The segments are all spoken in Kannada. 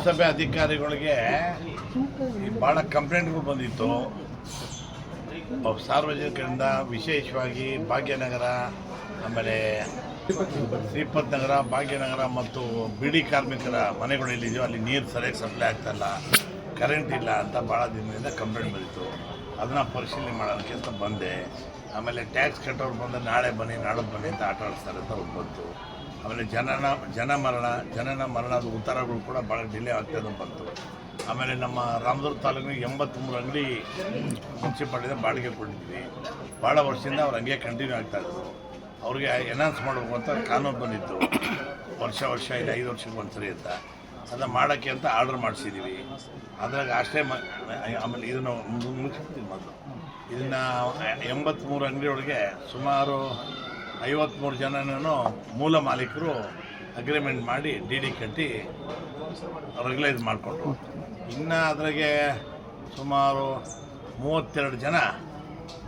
ನಗರಸಭೆ ಅಧಿಕಾರಿಗಳಿಗೆ ಭಾಳ ಕಂಪ್ಲೇಂಟ್ಗಳು ಬಂದಿತ್ತು. ಸಾರ್ವಜನಿಕರಿಂದ ವಿಶೇಷವಾಗಿ ಭಾಗ್ಯನಗರ, ಆಮೇಲೆ ಶ್ರೀಪತ್ ನಗರ ಭಾಗ್ಯನಗರ ಮತ್ತು ಬಿಡಿ ಕಾರ್ಮಿಕರ ಮನೆಗಳು ಎಲ್ಲಿದೆಯೋ ಅಲ್ಲಿ ನೀರು ಸರಿಯಾಗಿ ಸಪ್ಲೈ ಆಗ್ತಾಯಿಲ್ಲ ಕರೆಂಟ್ ಇಲ್ಲ ಅಂತ ಭಾಳ ದಿನದಿಂದ ಕಂಪ್ಲೇಂಟ್ ಬಂದಿತ್ತು. ಅದನ್ನು ಪರಿಶೀಲನೆ ಮಾಡೋದಕ್ಕೆ ಅಂತ ಬಂದೆ. ಆಮೇಲೆ ಟ್ಯಾಕ್ಸ್ ಕಟ್ಟೋರು ಬಂದು ನಾಳೆ ಬನ್ನಿ ನಾಳೆ ಬನ್ನಿ ಅಂತ ಆಟ ಆಡಿಸ್ತಾರೆ ಅಂತ ಬಂತು. ಆಮೇಲೆ ಜನನ ಜನ ಮರಣ ಜನನ ಮರಣದ ಉತ್ತರಗಳು ಕೂಡ ಭಾಳ ಡಿಲೇ ಆಗ್ತದೆ ಬಂತು. ಆಮೇಲೆ ನಮ್ಮ ರಾಮದುರ್ಗ ತಾಲೂಕಿನ ಎಂಬತ್ತ್ಮೂರು ಅಂಗಡಿ ಮುನ್ಸಿಪಾಲಿಟಿದ ಬಾಡಿಗೆ ಕೊಟ್ಟಿದ್ವಿ. ಭಾಳ ವರ್ಷದಿಂದ ಅವ್ರು ಹಂಗೆ ಕಂಟಿನ್ಯೂ ಆಗ್ತಾಯಿದ್ರು ಅವ್ರಿಗೆ ಎನೌನ್ಸ್ ಮಾಡಬೇಕು ಅಂತ ಕಾನೂನು ಬಂದಿತ್ತು. ವರ್ಷ ವರ್ಷ ಇಲ್ಲ, ಐದು ವರ್ಷಕ್ಕೆ ಒಂದ್ಸರಿ ಅಂತ. ಅದನ್ನು ಮಾಡೋಕ್ಕೆ ಅಂತ ಆರ್ಡರ್ ಮಾಡಿಸಿದ್ದೀವಿ ಅದ್ರಾಗ ಅಷ್ಟೇ ಆಮೇಲೆ ಇದನ್ನು ಮುಗಿಸ್ಬಿಡ್ತೀನಿ ಮೊದಲು. ಇದನ್ನು ಎಂಬತ್ತ್ಮೂರು ಅಂಗಡಿಯೊಳಗೆ ಸುಮಾರು ಐವತ್ತ್ಮೂರು ಜನನೂ ಮೂಲ ಮಾಲೀಕರು ಅಗ್ರಿಮೆಂಟ್ ಮಾಡಿ ಡಿ ಡಿ ಕಟ್ಟಿ ರೆಗ್ಯುಲೈಸ್ ಮಾಡಿಕೊಂಡು ಇನ್ನು ಅದ್ರಾಗೆ ಸುಮಾರು ಮೂವತ್ತೆರಡು ಜನ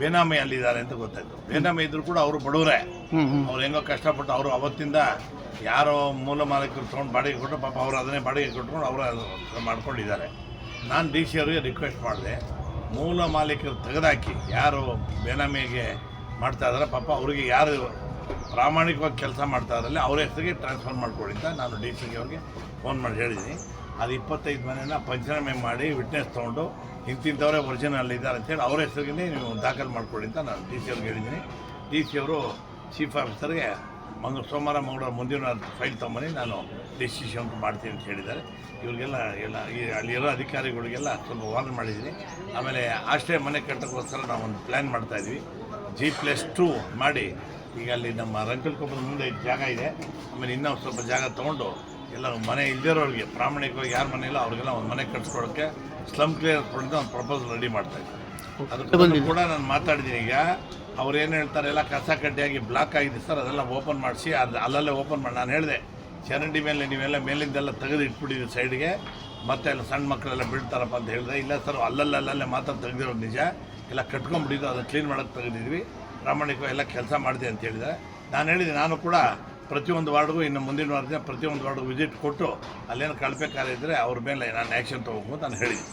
ಬೇನಾಮಿ ಅಲ್ಲಿದ್ದಾರೆ ಅಂತ ಗೊತ್ತಾಯ್ತು. ಬೇನಾಮಿ ಇದ್ರು ಕೂಡ ಅವರು ಬಡವರೇ. ಅವ್ರು ಹೆಂಗೋ ಕಷ್ಟಪಟ್ಟು ಅವರು ಅವತ್ತಿಂದ ಯಾರೋ ಮೂಲ ಮಾಲೀಕರು ತೊಗೊಂಡು ಬಾಡಿಗೆ ಕೊಟ್ಟು ಪಾಪ ಅವರು ಅದನ್ನೇ ಬಾಡಿಗೆ ಕೊಟ್ಕೊಂಡು ಅವರು ಮಾಡ್ಕೊಂಡಿದ್ದಾರೆ. ನಾನು ಡಿ ಸಿ ಅವರಿಗೆ ರಿಕ್ವೆಸ್ಟ್ ಮಾಡಿದೆ ಮೂಲ ಮಾಲೀಕರು ತೆಗೆದಾಕಿ ಯಾರು ಬೇನಾಮಿಗೆ ಮಾಡ್ತಾ ಇದ್ದಾರೆ ಪಾಪ ಅವರಿಗೆ ಯಾರು ಪ್ರಾಮಾಣಿಕವಾಗಿ ಕೆಲಸ ಮಾಡ್ತಾ ಇದ್ರಲ್ಲಿ ಅವ್ರ ಹೆಸರಿಗೆ ಟ್ರಾನ್ಸ್ಫರ್ ಮಾಡಿಕೊಡಿ ಅಂತ ನಾನು ಡಿ ಸಿ ಅವ್ರಿಗೆ ಫೋನ್ ಮಾಡಿ ಹೇಳಿದ್ದೀನಿ. ಅದು ಇಪ್ಪತ್ತೈದು ಮನೆಯನ್ನು ಪಂಚನಾಮೆ ಮಾಡಿ ವಿಟ್ನೆಸ್ ತೊಗೊಂಡು ಇಂತಿಂಥವರೇ ಒರಿಜಿನಲ್ ಇದ್ದಾರೆ ಅಂತೇಳಿ ಅವ್ರ ಹೆಸರಿಗೆ ನೀವು ದಾಖಲು ಮಾಡ್ಕೊಳ್ಳಿ ಅಂತ ನಾನು ಡಿ ಸಿ ಅವ್ರಿಗೆ ಹೇಳಿದ್ದೀನಿ. ಡಿ ಸಿ ಅವರು ಚೀಫ್ ಆಫೀಸರ್ಗೆ ಮಂಗ, ಸೋಮವಾರ, ಮಂಗಳವಾರ, ಮುಂದಿನ ಫೈಲ್ ತೊಗೊಂಬನಿ ನಾನು ಡಿಸಿಷನ್ ಮಾಡ್ತೀನಿ ಅಂತ ಹೇಳಿದ್ದಾರೆ. ಇವರಿಗೆಲ್ಲ ಎಲ್ಲ ಈ ಅಲ್ಲಿರೋ ಅಧಿಕಾರಿಗಳಿಗೆಲ್ಲ ಸ್ವಲ್ಪ ವಾರ್ನ್ ಮಾಡಿದ್ದೀನಿ. ಆಮೇಲೆ ಆಶ್ರಯ ಮನೆ ಕಟ್ಟೋಕ್ಕೋಸ್ಕರ ನಾವು ಒಂದು ಪ್ಲ್ಯಾನ್ ಮಾಡ್ತಾಯಿದ್ವಿ ಜಿ ಪ್ಲಸ್ ಟೂ ಮಾಡಿ ಈಗ ಅಲ್ಲಿ ನಮ್ಮ ರಂಕಲ್ ಕೊಪ್ಪದ ಮುಂದೆ ಜಾಗ ಇದೆ. ಆಮೇಲೆ ಇನ್ನೂ ಸ್ವಲ್ಪ ಜಾಗ ತೊಗೊಂಡು ಎಲ್ಲ ಮನೆ ಇಲ್ದಿರೋರಿಗೆ ಪ್ರಾಮಾಣಿಕವಾಗಿ ಯಾರು ಮನೆ ಇಲ್ಲ ಅವ್ರಿಗೆಲ್ಲ ಒಂದು ಮನೆ ಕಟ್ಸ್ಕೊಡೋಕ್ಕೆ ಸ್ಲಮ್ ಕ್ಲಿಯರ್ ಕೊಡಿದ ಒಂದು ಪ್ರಪೋಸಲ್ ರೆಡಿ ಮಾಡ್ತಾ ಇದ್ದೀನಿ ಅದಕ್ಕೆ ಕೂಡ ನಾನು ಮಾತಾಡಿದ್ದೀನಿ ಈಗ. ಅವ್ರು ಏನು ಹೇಳ್ತಾರೆ ಎಲ್ಲ ಕಸ ಕಡ್ಡಿಯಾಗಿ ಬ್ಲಾಕ್ ಆಗಿದೆ ಸರ್ ಅದೆಲ್ಲ ಓಪನ್ ಮಾಡಿಸಿ ಅದು ಅಲ್ಲಲ್ಲೇ ಓಪನ್ ಮಾಡಿ. ನಾನು ಹೇಳಿದೆ ಚರಂಡಿ ಮೇಲೆ ನೀವೆಲ್ಲ ಮೇಲಿಂದೆಲ್ಲ ತೆಗೆದು ಇಟ್ಬಿಟ್ಟಿದ್ದೀವಿ ಸೈಡ್ಗೆ ಮತ್ತೆ ಎಲ್ಲ ಸಣ್ಣ ಮಕ್ಕಳೆಲ್ಲ ಬೀಳ್ತಾರಪ್ಪ ಅಂತ ಹೇಳಿದೆ. ಇಲ್ಲ ಸರ್ ಅಲ್ಲಲ್ಲೇ ಅಲ್ಲಲ್ಲೇ ಮಾತ್ರ ತೆಗೆದಿರೋದು ನಿಜ. ಎಲ್ಲ ಕಟ್ಕೊಂಡ್ಬಿಟ್ಟಿದ್ದು ಅದನ್ನು ಕ್ಲೀನ್ ಮಾಡೋಕ್ಕೆ ತೆಗೆದಿದ್ವಿ. ಪ್ರಾಮಾಣಿಕವಾಗಿ ಎಲ್ಲ ಕೆಲಸ ಮಾಡಿದೆ ಅಂತ ಹೇಳಿದೆ. ನಾನು ಹೇಳಿದೆ, ನಾನು ಕೂಡ ಪ್ರತಿಯೊಂದು ವಾರ್ಡ್ಗೂ, ಇನ್ನು ಮುಂದಿನ ವಾರದಿಂದ ಪ್ರತಿಯೊಂದು ವಾರ್ಡ್ಗೂ ವಿಸಿಟ್ ಕೊಟ್ಟು ಅಲ್ಲೇನು ಕಳಪೆ ಇದ್ದರೆ ಅವ್ರ ಮೇಲೆ ನಾನು ಆ್ಯಕ್ಷನ್ ತೊಗೋಬೇಕು ಅಂತ ನಾನು ಹೇಳಿದ್ದೀನಿ